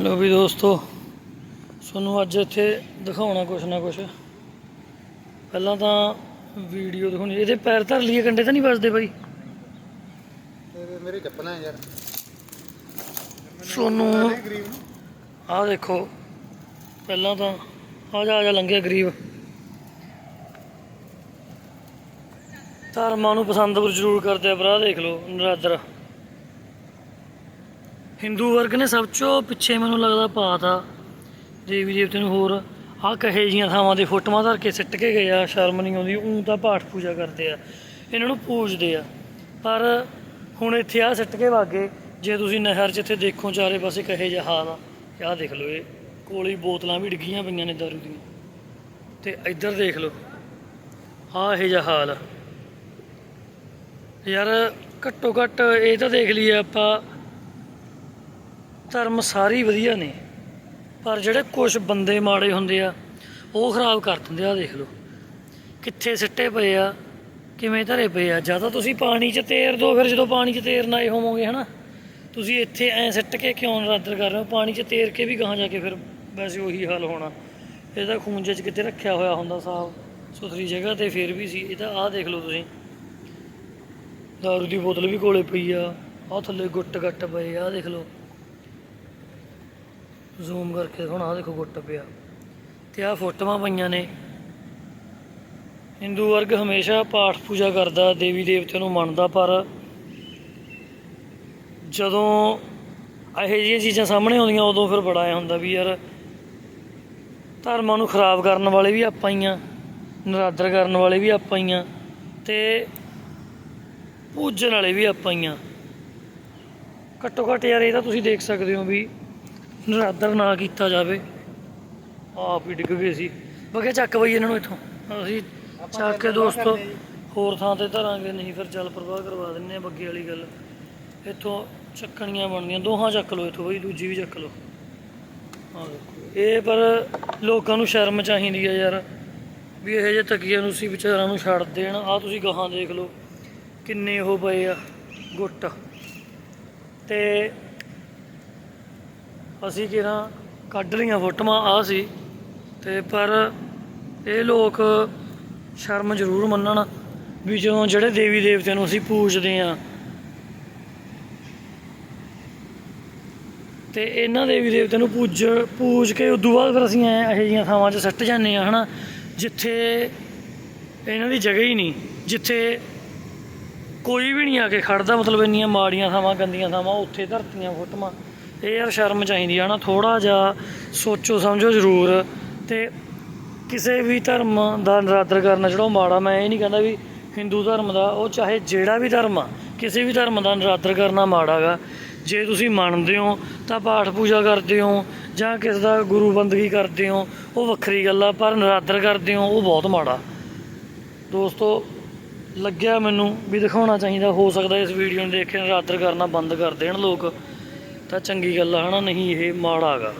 ਲੋ ਵੀ ਦੋਸਤੋ ਤੁਹਾਨੂੰ ਅੱਜ ਇੱਥੇ ਦਿਖਾਉਣਾ ਕੁਛ ਨਾ ਕੁਛ। ਪਹਿਲਾਂ ਤਾਂ ਵੀਡੀਓ ਦਿਖਾਉਣੀ ਇਹਦੇ ਪੈਰ ਧਰ ਲਈਏ ਕੰਡੇ ਤਾਂ ਨਹੀਂ ਵੱਜਦੇ ਬਾਈ? ਤੇ ਮੇਰੇ ਚੱਪਲਾਂ ਯਾਰ। ਗਰੀਬ ਆਹ ਦੇਖੋ ਪਹਿਲਾਂ ਤਾਂ ਆ ਜਾ ਆ ਜਾ ਲੰਘਿਆ ਗਰੀਬ। ਧਰਮਾਂ ਨੂੰ ਪਸੰਦ ਜ਼ਰੂਰ ਕਰਦੇ ਆ ਆਹ ਦੇਖ ਲਓ ਨਰਾਦਰ ਹਿੰਦੂ ਵਰਗ ਨੇ ਸਭ ਤੋਂ ਪਿੱਛੇ ਮੈਨੂੰ ਲੱਗਦਾ ਪਾਤਾ। ਦੇਵੀ ਦੇਵਤੇ ਨੂੰ ਹੋਰ। ਆਹ ਕਹੇ ਜੀਆਂ ਥਾਵਾਂ ਦੇ ਫੋਟੋਆਂ ਧਰ ਕੇ ਸਿੱਟ ਕੇ ਗਏ ਆ, ਸ਼ਰਮ ਨਹੀਂ ਆਉਂਦੀ, ਉਂ ਤਾਂ ਪਾਠ ਪੂਜਾ ਕਰਦੇ ਆ, ਇਹਨਾਂ ਨੂੰ ਪੂਜਦੇ ਆ। ਪਰ ਹੁਣ ਇੱਥੇ ਆ ਸਿੱਟ ਕੇ ਵਾਗੇ, ਜੇ ਤੁਸੀਂ ਨਹਿਰ 'ਚ ਇੱਥੇ ਦੇਖੋ, ਚਾਰੇ ਪਾਸੇ ਕਹੇ ਜਿਹਾ ਹਾਲ ਆ ਆਹ ਦੇਖ ਲਓ ਇਹ, ਕੋਲੀ ਬੋਤਲਾਂ ਵੀ ਡਿੱਗੀਆਂ ਪਈਆਂ ਨੇ ਦਾਰੂ ਦੀਆਂ। ਤੇ ਇੱਧਰ ਦੇਖ ਲਓ, ਆਹ ਇਹ ਜਿਹਾ ਹਾਲ ਯਾਰ ਘੱਟੋ ਘੱਟ ਇਹ ਤਾਂ ਦੇਖ ਲਈਏ ਆਪਾਂ ਧਰਮ ਸਾਰੇ ਵਧੀਆ ਨੇ, ਪਰ ਜਿਹੜੇ ਕੁਝ ਬੰਦੇ ਮਾੜੇ ਹੁੰਦੇ ਆ, ਉਹ ਖਰਾਬ ਕਰ ਦਿੰਦੇ ਆ ਦੇਖ ਲਓ। ਕਿੱਥੇ ਸਿੱਟੇ ਪਏ ਆ, ਕਿਵੇਂ ਧਰੇ ਪਏ ਆ। ਜਾਂ ਤਾਂ ਤੁਸੀਂ ਪਾਣੀ 'ਚ ਤੇਰ ਦਿਓ ਫਿਰ ਜਦੋਂ ਪਾਣੀ 'ਚ ਤੈਰਨ ਆਏ ਹੋਵੋਗੇ, ਹਨਾ? ਤੁਸੀਂ ਇੱਥੇ ਐ ਸਿੱਟ ਕੇ ਕਿਉਂ ਨਰਾਦਰ ਕਰ ਰਹੇ ਹੋ? ਪਾਣੀ 'ਚ ਤੇਰ ਕੇ ਵੀ ਗਾਹਾਂ ਜਾ ਕੇ ਫਿਰ ਵੈਸੇ ਉਹੀ ਹਾਲ ਹੋਣਾ। ਇਹਦਾ ਖੂੰਜੇ 'ਚ ਕਿਤੇ ਰੱਖਿਆ ਹੋਇਆ ਹੁੰਦਾ ਸਾਫ਼, ਸੁਥਰੀ ਜਗ੍ਹਾ ਤੇ ਫਿਰ ਵੀ ਸੀ। ਇਹ ਤਾਂ ਆਹ ਦੇਖ ਲਓ ਤੁਸੀਂ। ਦਾਰੂ ਦੀ ਬੋਤਲ ਵੀ ਕੋਲੇ ਪਈ ਆ, ਆਹ ਥੱਲੇ ਗੁੱਟ ਗੱਟ ਪਏ ਆ, ਆਹ ਦੇਖ ਲਓ। ਜ਼ੂਮ ਕਰਕੇ ਹੁਣ ਆਹ ਦੇਖੋ ਗੁੱਟ ਪਿਆ। ਤੇ ਆਹ ਫੋਟੋਆਂ ਪਈਆਂ ਨੇ। ਹਿੰਦੂ ਵਰਗ ਹਮੇਸ਼ਾ ਪਾਠ ਪੂਜਾ ਕਰਦਾ, ਦੇਵੀ ਦੇਵਤਿਆਂ ਨੂੰ ਮੰਨਦਾ, ਪਰ ਜਦੋਂ ਇਹੋ ਜਿਹੀਆਂ ਚੀਜ਼ਾਂ ਸਾਹਮਣੇ ਆਉਂਦੀਆਂ, ਉਦੋਂ ਫਿਰ ਬੜਾ ਐ ਹੁੰਦਾ ਵੀ ਯਾਰ, ਧਰਮਾਂ ਨੂੰ ਖਰਾਬ ਕਰਨ ਵਾਲੇ ਵੀ ਆਪਾਂ ਹੀ ਆ ਨਰਾਦਰ ਕਰਨ ਵਾਲੇ ਵੀ ਆਪਾਂ ਹੀ ਆ ਤੇ ਪੂਜਣ ਵਾਲੇ ਵੀ ਆਪਾਂ ਹੀ ਆ ਘੱਟੋ ਘੱਟ ਯਾਰ ਇਹ ਤਾਂ ਤੁਸੀਂ ਦੇਖ ਸਕਦੇ ਹੋ ਵੀ ਨਰਾਦਰ ਨਾ ਕੀਤਾ ਜਾਵੇ। ਆਪ ਹੀ ਡਿੱਗ ਗਏ ਸੀ। ਬਗੇ ਚੱਕ ਬਈ ਇਹਨਾਂ ਨੂੰ ਇੱਥੋਂ। ਅਸੀਂ ਚੱਕ ਕੇ ਦੋਸਤੋ ਹੋਰ ਥਾਂ ਤੇ ਧਰਾਂਗੇ ਨਹੀਂ ਫਿਰ ਚੱਲ ਪ੍ਰਵਾਹ ਕਰਵਾ ਦਿੰਨੇ ਆ ਬੱਗੇ ਵਾਲੀ ਗੱਲ। ਇੱਥੋਂ ਚੱਕਣੀਆਂ ਬਣਦੀਆਂ ਦੋਹਾਂ ਚੱਕ ਲਓ ਇੱਥੋਂ ਬਈ ਦੂਜੀ ਵੀ ਚੱਕ ਲਓ। ਦੇਖੋ। ਇਹ ਪਰ ਲੋਕਾਂ ਨੂੰ ਸ਼ਰਮ ਚਾਹੀਦੀ ਆ ਯਾਰ ਵੀ ਇਹ ਜੇ ਤਕੀਆਂ ਨੂੰ ਸੀ ਵਿਚਾਰਾਂ ਨੂੰ ਛੱਡ ਦੇਣ। ਆ ਤੁਸੀਂ ਗਾਹਾਂ ਦੇਖ ਲਓ ਕਿੰਨੇ ਉਹ ਪਏ ਆ ਗੁੱਟ। ਤੇ ਅਸੀਂ ਕਿਹੜਾ ਕੱਢ ਲਈਆਂ ਫੋਟੋਆਂ ਆ ਸੀ। ਤੇ ਪਰ ਇਹ ਲੋਕ ਸ਼ਰਮ ਜ਼ਰੂਰ ਮੰਨਣ ਵੀ ਜਦੋਂ ਜਿਹੜੇ ਦੇਵੀ ਦੇਵਤਿਆਂ ਨੂੰ ਅਸੀਂ ਪੂਜਦੇ ਆ ਤੇ ਇਹਨਾਂ ਦੇਵੀ ਦੇਵਤਿਆਂ ਨੂੰ ਪੂਜ ਪੂਜ ਕੇ ਉਦੋਂ ਬਾਅਦ ਫਿਰ ਅਸੀਂ ਐ ਇਹੋ ਜਿਹੀਆਂ ਥਾਵਾਂ 'ਚ ਸੱਟ ਜਾਂਦੇ ਆ ਹਨਾ? ਜਿੱਥੇ ਇਹਨਾਂ ਦੀ ਜਗ੍ਹਾ ਹੀ ਨਹੀਂ, ਜਿੱਥੇ ਕੋਈ ਵੀ ਨਹੀਂ ਆ ਕੇ ਖੜਦਾ, ਮਤਲਬ ਇੰਨੀਆਂ ਮਾੜੀਆਂ ਥਾਵਾਂ, ਗੰਦੀਆਂ ਥਾਵਾਂ, ਉੱਥੇ ਧਰਤੀਆਂ, ਫੋਟੋਆਂ। ਇਹ ਯਾਰ ਸ਼ਰਮ ਚਾਹੀਦੀ ਆ ਨਾ ਥੋੜਾ ਜਿਹਾ ਸੋਚੋ, ਸਮਝੋ ਜ਼ਰੂਰ। ਤੇ ਕਿਸੇ ਵੀ ਧਰਮ ਦਾ ਨਿਰਾਦਰ ਕਰਨਾ ਜਿਹੜਾ ਉਹ ਮਾੜਾ, ਮੈਂ ਇਹ ਨਹੀਂ ਕਹਿੰਦਾ ਵੀ ਹਿੰਦੂ ਧਰਮ ਦਾ, ਉਹ ਚਾਹੇ ਜਿਹੜਾ ਵੀ ਧਰਮ ਆ, ਕਿਸੇ ਵੀ ਧਰਮ ਦਾ ਨਿਰਾਦਰ ਕਰਨਾ ਮਾੜਾ ਗਾ। ਜੇ ਤੁਸੀਂ ਮੰਨਦੇ ਹੋ, ਤਾਂ ਪਾਠ ਪੂਜਾ ਕਰਦੇ ਹੋ, ਜਾਂ ਕਿਸੇ ਦਾ ਗੁਰੂ ਬੰਦਗੀ ਕਰਦੇ ਹੋ, ਉਹ ਵੱਖਰੀ ਗੱਲ ਆ, ਪਰ ਨਿਰਾਦਰ ਕਰਦੇ ਹੋ, ਉਹ ਬਹੁਤ ਮਾੜਾ। ਦੋਸਤੋ, ਲੱਗਿਆ ਮੈਨੂੰ ਵੀ ਦਿਖਾਉਣਾ ਚਾਹੀਦਾ, ਹੋ ਸਕਦਾ ਇਸ ਵੀਡੀਓ ਨੂੰ ਦੇਖ ਕੇ ਨਿਰਾਦਰ ਕਰਨਾ ਬੰਦ ਕਰ ਦੇਣ ਲੋਕ। ਤਾਂ ਚੰਗੀ ਗੱਲ ਆ ਹਨਾ? ਨਹੀਂ ਇਹ ਮਾੜਾ ਗਾ।